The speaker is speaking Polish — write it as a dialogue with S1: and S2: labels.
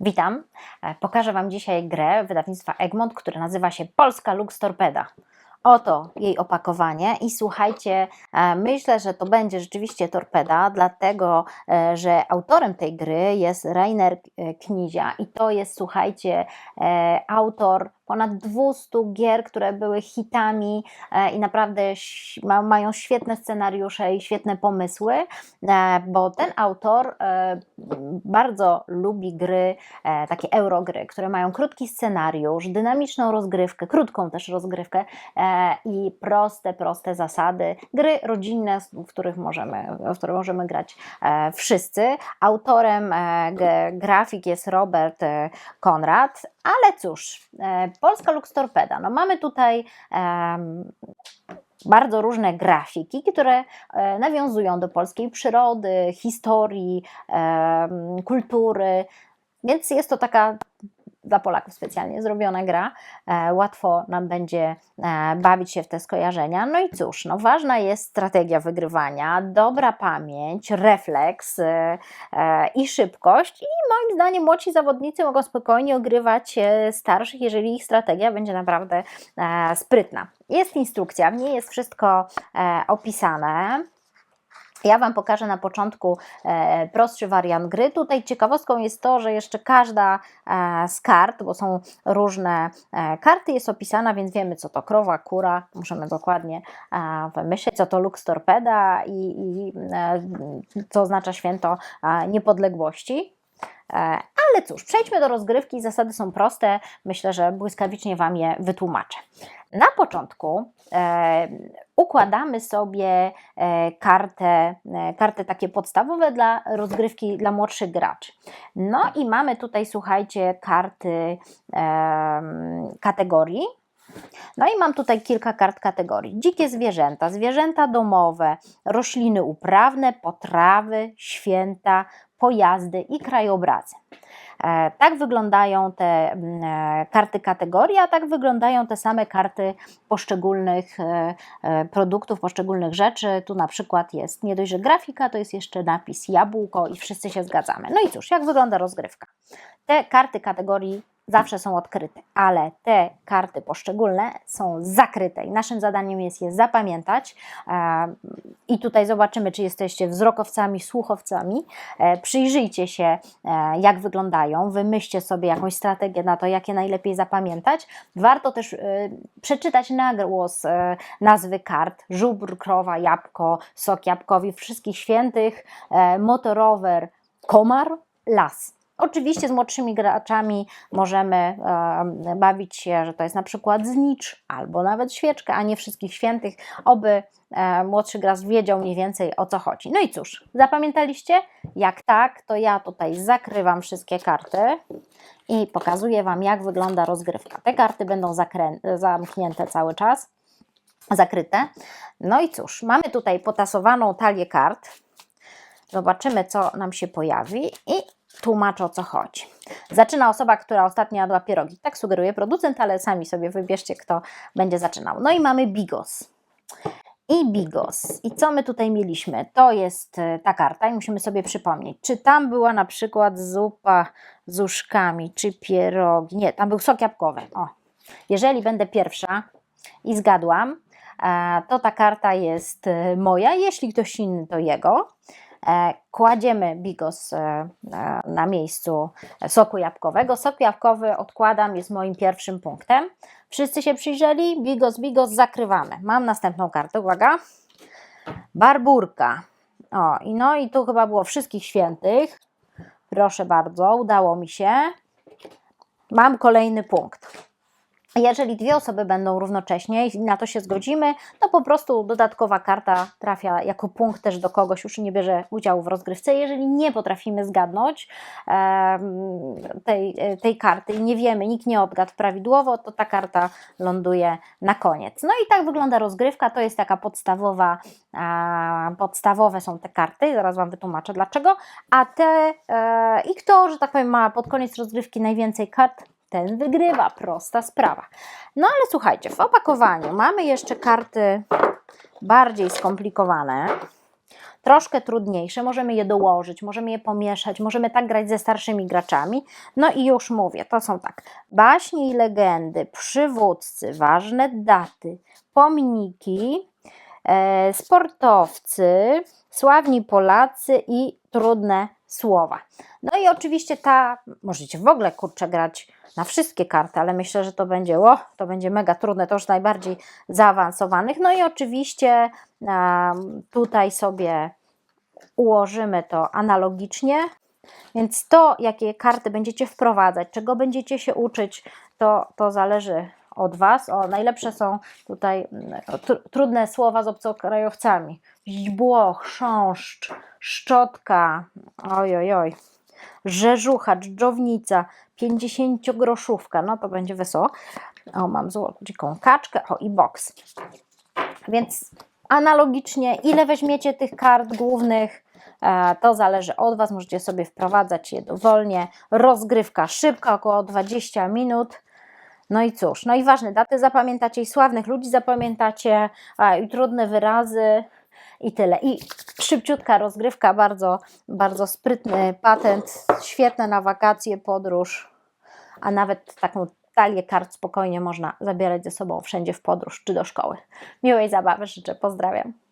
S1: Witam. E, Pokażę Wam dzisiaj grę wydawnictwa Egmont, która nazywa się Polska Lux Torpeda. Oto jej opakowanie i słuchajcie, e, myślę, że to będzie rzeczywiście torpeda, dlatego e, że autorem tej gry jest Rainer Knizia i to jest, słuchajcie, autor ponad 200 gier, które były hitami e, i naprawdę mają świetne scenariusze i świetne pomysły, e, bo ten autor e, bardzo lubi gry, takie eurogry, które mają krótki scenariusz, dynamiczną rozgrywkę, krótką też rozgrywkę i proste, proste zasady. Gry rodzinne, w których możemy, w które możemy grać wszyscy. Autorem grafik jest Robert Konrad, ale cóż, Polska Lux Torpeda. No mamy tutaj em, bardzo różne grafiki, które e, nawiązują do polskiej przyrody, historii, em, kultury, więc jest to taka dla Polaków specjalnie zrobiona gra. E, łatwo nam będzie e, bawić się w te skojarzenia. No i cóż, no ważna jest strategia wygrywania, dobra pamięć, refleks e, i szybkość. I moim zdaniem młodsi zawodnicy mogą spokojnie ogrywać starszych, jeżeli ich strategia będzie naprawdę sprytna. Jest instrukcja, w niej jest wszystko opisane. Ja Wam pokażę na początku e, prostszy wariant gry. Tutaj ciekawostką jest to, że jeszcze każda e, z kart, bo są różne e, karty, jest opisana, więc wiemy co to krowa, kura. Możemy dokładnie wymyśleć, co to Lux Torpeda i, i co oznacza święto niepodległości. E, Ale cóż, przejdźmy do rozgrywki. Zasady są proste. Myślę, że błyskawicznie Wam je wytłumaczę. Na początku e, układamy sobie e, kartę, e, karty takie podstawowe dla rozgrywki dla młodszych graczy. No i mamy tutaj, słuchajcie, karty kategorii. No i mam tutaj kilka kart kategorii. Dzikie zwierzęta, zwierzęta domowe, rośliny uprawne, potrawy, święta, pojazdy i krajobrazy. E, Tak wyglądają te mm, e, karty kategorii, a tak wyglądają te same karty poszczególnych e, produktów, poszczególnych rzeczy. Tu na przykład jest nie dość, że grafika, to jest jeszcze napis jabłko i wszyscy się zgadzamy. No i cóż, jak wygląda rozgrywka? Te karty kategorii zawsze są odkryte, ale te karty poszczególne są zakryte i naszym zadaniem jest je zapamiętać. E, I tutaj zobaczymy, czy jesteście wzrokowcami, słuchowcami. E, Przyjrzyjcie się, e, jak wyglądają, wymyślcie sobie jakąś strategię na to, jak je najlepiej zapamiętać. Warto też przeczytać na głos e, nazwy kart: żubr, krowa, jabłko, sok jabłkowi, wszystkich świętych, motorower, komar, las. Oczywiście z młodszymi graczami możemy e, bawić się, że to jest na przykład znicz albo nawet świeczka, a nie wszystkich świętych, oby e, młodszy gracz wiedział mniej więcej o co chodzi. No i cóż, zapamiętaliście? Jak tak, to ja tutaj zakrywam wszystkie karty i pokazuję Wam, jak wygląda rozgrywka. Te karty będą zamknięte cały czas, zakryte. No i cóż, mamy tutaj potasowaną talię kart. Zobaczymy, co nam się pojawi i tłumaczę o co chodzi. Zaczyna osoba, która ostatnio jadła pierogi. Tak sugeruje producent, ale sami sobie wybierzcie, kto będzie zaczynał. No i mamy bigos. I bigos. I co my tutaj mieliśmy? To jest e, ta karta i musimy sobie przypomnieć, czy tam była na przykład zupa z uszkami, czy pierogi. Nie, tam był sok jabłkowy. O. Jeżeli będę pierwsza i zgadłam, e, to ta karta jest e, moja, jeśli ktoś inny, to jego. E, Kładziemy bigos e, na- miejscu soku jabłkowego. Sok jabłkowy odkładam, jest moim pierwszym punktem. Wszyscy się przyjrzeli, bigos, bigos, zakrywamy. Mam następną kartę, uwaga. Barburka. O, i no i tu chyba było wszystkich świętych. Proszę bardzo, udało mi się. Mam kolejny punkt. Jeżeli dwie osoby będą równocześnie i na to się zgodzimy, to po prostu dodatkowa karta trafia jako punkt też do kogoś, już nie bierze udziału w rozgrywce. Jeżeli nie potrafimy zgadnąć tej, tej karty i nie wiemy, nikt nie odgadł prawidłowo, to ta karta ląduje na koniec. No i tak wygląda rozgrywka, to jest taka podstawowa, podstawowe są te karty, zaraz Wam wytłumaczę dlaczego, a te e, i kto, że tak powiem, ma pod koniec rozgrywki najwięcej kart, ten wygrywa. Prosta sprawa. No ale słuchajcie, w opakowaniu mamy jeszcze karty bardziej skomplikowane. troszkę trudniejsze, możemy je dołożyć, możemy je pomieszać, możemy tak grać ze starszymi graczami. No i już mówię, to są tak, baśnie i legendy, przywódcy, ważne daty, pomniki, e, sportowcy, sławni Polacy i trudne słowa. No i oczywiście ta, możecie w ogóle kurczę grać na wszystkie karty, ale myślę, że to będzie, o, to będzie mega trudne, to już najbardziej zaawansowanych. No i oczywiście tutaj sobie ułożymy to analogicznie. Więc to, jakie karty będziecie wprowadzać, czego będziecie się uczyć, to, to zależy od Was. O, najlepsze są tutaj mm, tr- trudne słowa z obcokrajowcami. Źdźbło, chrząszcz, szczotka, oj, oj, oj, rzeżucha, dżdżownica, 50-groszówka, no to będzie wesoło. O, mam złotą kaczkę, o i boks. Więc analogicznie, ile weźmiecie tych kart głównych, e, to zależy od Was. Możecie sobie wprowadzać je dowolnie. Rozgrywka szybka, około 20 minut. No i cóż, no i ważne, daty zapamiętacie i sławnych ludzi zapamiętacie, a, i trudne wyrazy i tyle. I szybciutka rozgrywka, bardzo, bardzo sprytny patent, świetne na wakacje, podróż, a nawet taką talię kart spokojnie można zabierać ze sobą wszędzie w podróż czy do szkoły. Miłej zabawy życzę, pozdrawiam.